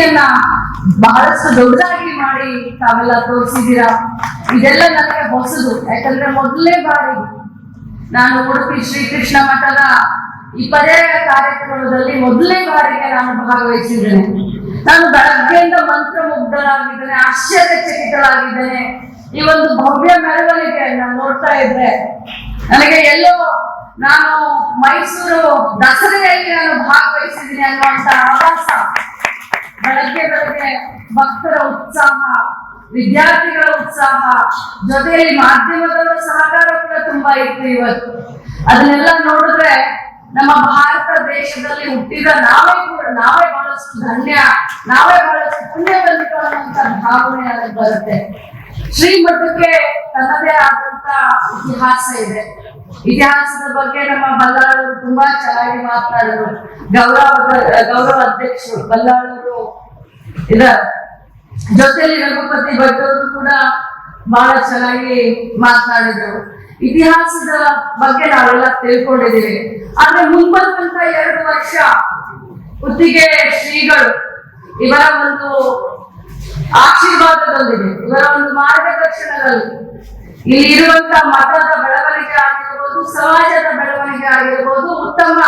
ಸಂಸ್ಕೃತಿಯನ್ನ ಬಹಳಷ್ಟು ದೊಡ್ಡದಾಗಿ ಮಾಡಿ ತಾವೆಲ್ಲ ತೋರಿಸಿದ್ದೀರಾ? ಇದೆಲ್ಲ ನನಗೆ ಹೊಸದು. ಯಾಕಂದ್ರೆ ಮೊದಲೇ ಬಾರಿ ನಾನು ಉಡುಪಿ ಶ್ರೀಕೃಷ್ಣ ಮಠದ ಈ ಪರ್ಯಾಯ ಕಾರ್ಯಕ್ರಮದಲ್ಲಿ ಮೊದಲನೇ ಬಾರಿಗೆ ನಾನು ಭಾಗವಹಿಸಿದ್ದೇನೆ. ನಾನು ಬೆಳಗ್ಗೆಯಿಂದ ಮಂತ್ರಮುಗ್ಧರಾಗಿದ್ದೇನೆ ಆಶ್ಚರ್ಯಚಕಿತರಾಗಿದ್ದೇನೆ ಈ ಒಂದು ಭವ್ಯ ಮೆರವಣಿಗೆ ನಾನು ನೋಡ್ತಾ ಇದ್ದೆ ನನಗೆ ಎಲ್ಲೋ ನಾನು ಮೈಸೂರು ದಸರೆಯಲ್ಲಿ ನಾನು ಭಾಗವಹಿಸಿದ್ದೀನಿ ಅನ್ನುವಂತ ಆಭಾಸ ಬೆಳಗ್ಗೆ ಭಕ್ತರ ಉತ್ಸಾಹ, ವಿದ್ಯಾರ್ಥಿಗಳ ಉತ್ಸಾಹ, ಜೊತೆಯಲ್ಲಿ ಮಾಧ್ಯಮದವರ ಸಹಕಾರ ಕೂಡ ತುಂಬಾ ಇತ್ತು ಇವತ್ತು. ಅದನ್ನೆಲ್ಲ ನೋಡಿದ್ರೆ ನಮ್ಮ ಭಾರತ ದೇಶದಲ್ಲಿ ಹುಟ್ಟಿದ ನಾವೇ ಕೂಡ, ನಾವೇ ಬಹಳಷ್ಟು ಧನ್ಯ, ನಾವೇ ಬಹಳಷ್ಟು ಪುಣ್ಯ ಬಂದಿಕೊಳ್ಳುವಂತ ಭಾವನೆ ಅದಕ್ಕೆ ಬರುತ್ತೆ. ಶ್ರೀಮಠಕ್ಕೆ ತನ್ನದೇ ಆದಂತ ಇತಿಹಾಸ ಇದೆ. ಇತಿಹಾಸದ ಬಗ್ಗೆ ನಮ್ಮ ಬಲ್ಲಾಳರು ತುಂಬಾ ಚೆನ್ನಾಗಿ ಮಾತನಾಡಿದ್ರು ಗೌರವ ಗೌರವ ಅಧ್ಯಕ್ಷರು, ಬಲ್ಲಾಳರು ಇದಾರೆ ಜೊತೆಯಲ್ಲಿ ರಘುಪತಿ ಭಟ್ ಅವರು ಕೂಡ ಬಹಳ ಚೆನ್ನಾಗಿ ಮಾತನಾಡಿದ್ರು. ಇತಿಹಾಸದ ಬಗ್ಗೆ ನಾವೆಲ್ಲ ತಿಳ್ಕೊಂಡಿದ್ದೀವಿ. ಆದ್ರೆ ಮುಂಬರುವಂತ ಎರಡು ವರ್ಷ ಹುತ್ತಿಗೆ ಶ್ರೀಗಳು ಇವರ ಒಂದು ಆಶೀರ್ವಾದದೊಂದಿಗೆ ಇವರ ಒಂದು ಮಾರ್ಗದರ್ಶನದಲ್ಲಿ. ಇಲ್ಲಿ ಇರುವಂತ ಮತದ ಬೆಳವಣಿಗೆ ಆಗಿರ್ಬೋದು, ಸಮಾಜದ ಬೆಳವಣಿಗೆ ಆಗಿರ್ಬೋದು, ಉತ್ತಮ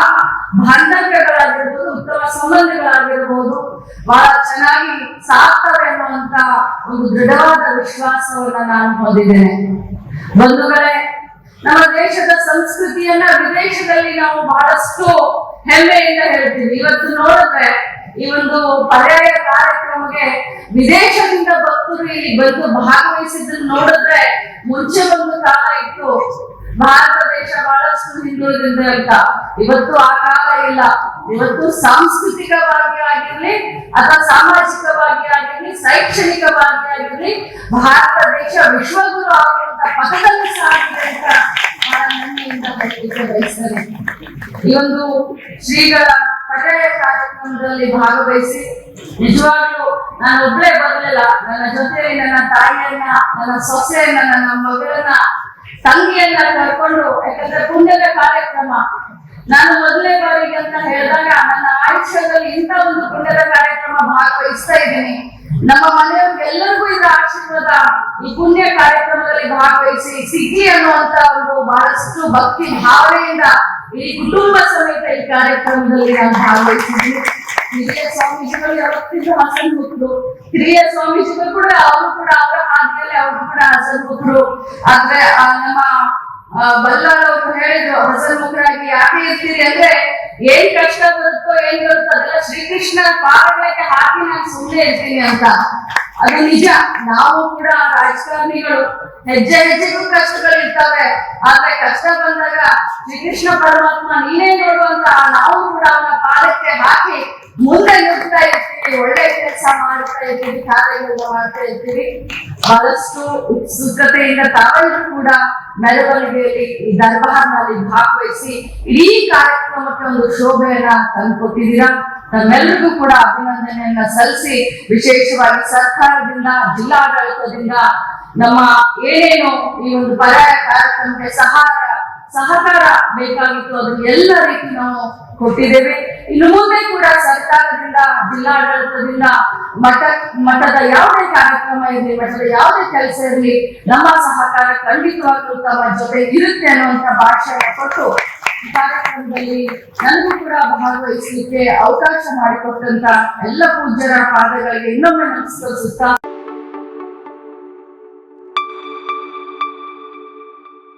ಬಾಂಧವ್ಯಗಳಾಗಿರ್ಬೋದು, ಉತ್ತಮ ಸಂಬಂಧಗಳಾಗಿರ್ಬೋದು ಬಹಳ ಚೆನ್ನಾಗಿ ಸಾಕ್ತವೆ ಅನ್ನುವಂತ ಒಂದು ದೃಢವಾದ ವಿಶ್ವಾಸವನ್ನ ನಾನು ಹೊಂದಿದ್ದೇನೆ. ಬಂಧುಗಳೇ, ನಮ್ಮ ದೇಶದ ಸಂಸ್ಕೃತಿಯನ್ನ ವಿದೇಶದಲ್ಲಿ ನಾವು ಬಹಳಷ್ಟು ಹೆಮ್ಮೆಯಿಂದ ಹೇಳ್ತೀವಿ. ಇವತ್ತು ನೋಡಿದ್ರೆ ಈ ಒಂದು ಪರ್ಯಾಯ ಕಾರ್ಯಕ್ರಮಕ್ಕೆ ವಿದೇಶದಿಂದ ಭಕ್ತರು ಇಲ್ಲಿ ಬಂದು ಭಾಗವಹಿಸಿದ್ದನ್ನು ನೋಡಿದ್ರೆ ಮುಂಚೆ ಒಂದು ಕಾಲ ಇತ್ತು. ಭಾರತ ದೇಶ ಬಹಳಷ್ಟು ಹಿಂದುಳಿದಿದೆ ಅಂತ. ಇವತ್ತು ಆ ಕಾಲ ಇಲ್ಲ. ಇವತ್ತು ಸಾಂಸ್ಕೃತಿಕವಾಗಿ ಆಗಿರ್ಲಿ ಅಥವಾ ಸಾಮಾಜಿಕವಾಗಿ ಆಗಿರ್ಲಿ, ಶೈಕ್ಷಣಿಕವಾಗಿ ಆಗಿರ್ಲಿ, ಭಾರತ ದೇಶ ವಿಶ್ವಗುರು ಆಗಿರುವಂತಹ ಪಥದಲ್ಲಿ ಸಾಗಿದೆ ಅಂತ ನಾನು ಹೆಮ್ಮೆಯಿಂದ ಹೇಳಲಿಕ್ಕೆ ಈ ಒಂದು ಶ್ರೀಗಳ ಪರ್ಯಾಯ ಕಾರ್ಯಕ್ರಮದಲ್ಲಿ ಭಾಗವಹಿಸಿ ನಿಜವಾಗ್ಲೂ ನಾನು ಒಬ್ಳೇ ಬರಲಿಲ್ಲ. ನನ್ನ ಜೊತೆಯಲ್ಲಿ ನನ್ನ ತಾಯಿಯನ್ನ, ನನ್ನ ಸೊಸೆಯನ್ನ, ನನ್ನ ಮಗಳನ್ನ, ತಂಗಿಯನ್ನ ಕರ್ಕೊಂಡು, ಯಾಕಂದ್ರೆ ಪುಣ್ಯದ ಕಾರ್ಯಕ್ರಮ. ನಾನು ಮೊದಲನೇ ಬಾರಿಗೆ ಅಂತ ಹೇಳಿದಾಗ ನನ್ನ ಆಯುಷ್ಯದಲ್ಲಿ ಇಂಥ ಒಂದು ಪುಣ್ಯದ ಕಾರ್ಯಕ್ರಮ ಭಾಗವಹಿಸ್ತಾ ಇದ್ದೀನಿ. ನಮ್ಮ ಮನೆಯವ್ರಿಗೆ ಎಲ್ಲರಿಗೂ ಇದರ ಆಶೀರ್ವಾದ, ಈ ಪುಣ್ಯ ಕಾರ್ಯಕ್ರಮದಲ್ಲಿ ಭಾಗವಹಿಸಿ ಸಿಗ್ಲಿ ಅನ್ನುವಂತ ಒಂದು ಬಹಳಷ್ಟು ಭಕ್ತಿ ಭಾವನೆಯಿಂದ ಈ ಕುಟುಂಬ ಸಮೇತ ಈ ಕಾರ್ಯಕ್ರಮದಲ್ಲಿ ನಾನು ಭಾಗವಹಿಸಿದ್ದೀನಿ. ಹಿರಿಯ ಸ್ವಾಮೀಜಿಗಳು ಹಸನ್ ಹಸನ್ಮುಖರು ಹಿರಿಯ ಸ್ವಾಮೀಜಿಗಳು ಕೂಡ, ಅವರು ಕೂಡ ಅವರ ಹಾದಿಯಲ್ಲಿ, ಅವರು ಕೂಡ ಹಸನ್ಮುಖರು ಆದ್ರೆ, ಆ, ನಮ್ಮ ಬಲ್ಲಾಳ್ ಅವರು ಹೇಳಿದ್ರು ಹಸನ್ಮುಖರಾಗಿ ಯಾಕೆ ಇರ್ತೀರಿ ಅಂದ್ರೆ ಏನ್ ಕಷ್ಟ ಬರುತ್ತೋ ಏನ್ ಬರುತ್ತೋ ಅದೆಲ್ಲ ಶ್ರೀಕೃಷ್ಣ ಪಾದಗಳಿಗೆ ಹಾಕಿ ನಾನು ಸುಮ್ಮನೆ ಇರ್ತೀನಿ ಅಂತ. ಅದು ನಿಜ. ನಾವು ಕೂಡ ರಾಜಕಾರಣಿಗಳು ಹೆಜ್ಜೆ ಹೆಜ್ಜೆಗೂ ಕಷ್ಟಗಳು ಇರ್ತವೆ. ಆದ್ರೆ ಕಷ್ಟ ಬಂದಾಗ ಶ್ರೀಕೃಷ್ಣ ಪರಮಾತ್ಮ ನೀನೇ ನೋಡುವಂತ ನಾವು ಅವನ ಪಾದಕ್ಕೆ ಹಾಕಿ ಮುಂದೆ ನುಗ್ತಾ ಇರ್ತೀವಿ ಒಳ್ಳೆ ಕೆಲಸ ಕಾರ್ಯಗಳನ್ನ ಮಾಡ್ತಾ ಬಹಳಷ್ಟು ಉತ್ಸುಕತೆಯಿಂದ ತಾವೆಲ್ಲರೂ ಕೂಡ ಮೆರವಣಿಗೆಯಲ್ಲಿ ಈ ದರ್ಬಾರ್ನಲ್ಲಿ ಭಾಗವಹಿಸಿ ಇಡೀ ಕಾರ್ಯಕ್ರಮಕ್ಕೆ ಒಂದು ಶೋಭೆಯನ್ನ ತಂದುಕೊಟ್ಟಿದ್ದೀರಾ? ತಮ್ಮೆಲ್ಲರಿಗೂ ಕೂಡ ಅಭಿನಂದನೆಯನ್ನ ಸಲ್ಲಿಸಿ, ವಿಶೇಷವಾಗಿ ಸರ್ಕಾರದಿಂದ, ಜಿಲ್ಲಾಡಳಿತದಿಂದ ನಮ್ಮ ಏನೇನು ಈ ಒಂದು ಪರ್ಯಾಯ ಕಾರ್ಯಕ್ರಮಕ್ಕೆ ಸಹಾಯ, ಸಹಕಾರ ಬೇಕಾಗಿತ್ತು, ಅದನ್ನ ಎಲ್ಲ ರೀತಿ ನಾವು ಕೊಟ್ಟಿದ್ದೇವೆ. ಇನ್ನು ಮುಂದೆ ಕೂಡ ಸರ್ಕಾರದಿಂದ ಜಿಲ್ಲಾಡಳಿತದಿಂದ, ಮಠ, ಮಠದ ಯಾವುದೇ ಕಾರ್ಯಕ್ರಮ ಇರಲಿ, ಮಠದ ಯಾವುದೇ ಕೆಲಸ ಇರಲಿ, ನಮ್ಮ ಸಹಕಾರ ಖಂಡಿತವಾಗ್ಲೂ ತಮ್ಮ ಜೊತೆ ಇರುತ್ತೆ ಅನ್ನುವಂತ ಭಾಷೆ ಕೊಟ್ಟು ಕಾರ್ಯಕ್ರಮದಲ್ಲಿ ನನಗೂ ಕೂಡ ಭಾಗವಹಿಸಲಿಕ್ಕೆ ಅವಕಾಶ ಮಾಡಿಕೊಟ್ಟಂತ ಎಲ್ಲ ಪೂಜ್ಯರ ಪಾದಗಳಿಗೆ ಇನ್ನೊಮ್ಮೆ ನಮಸ್ಕರಿಸುತ್ತಾ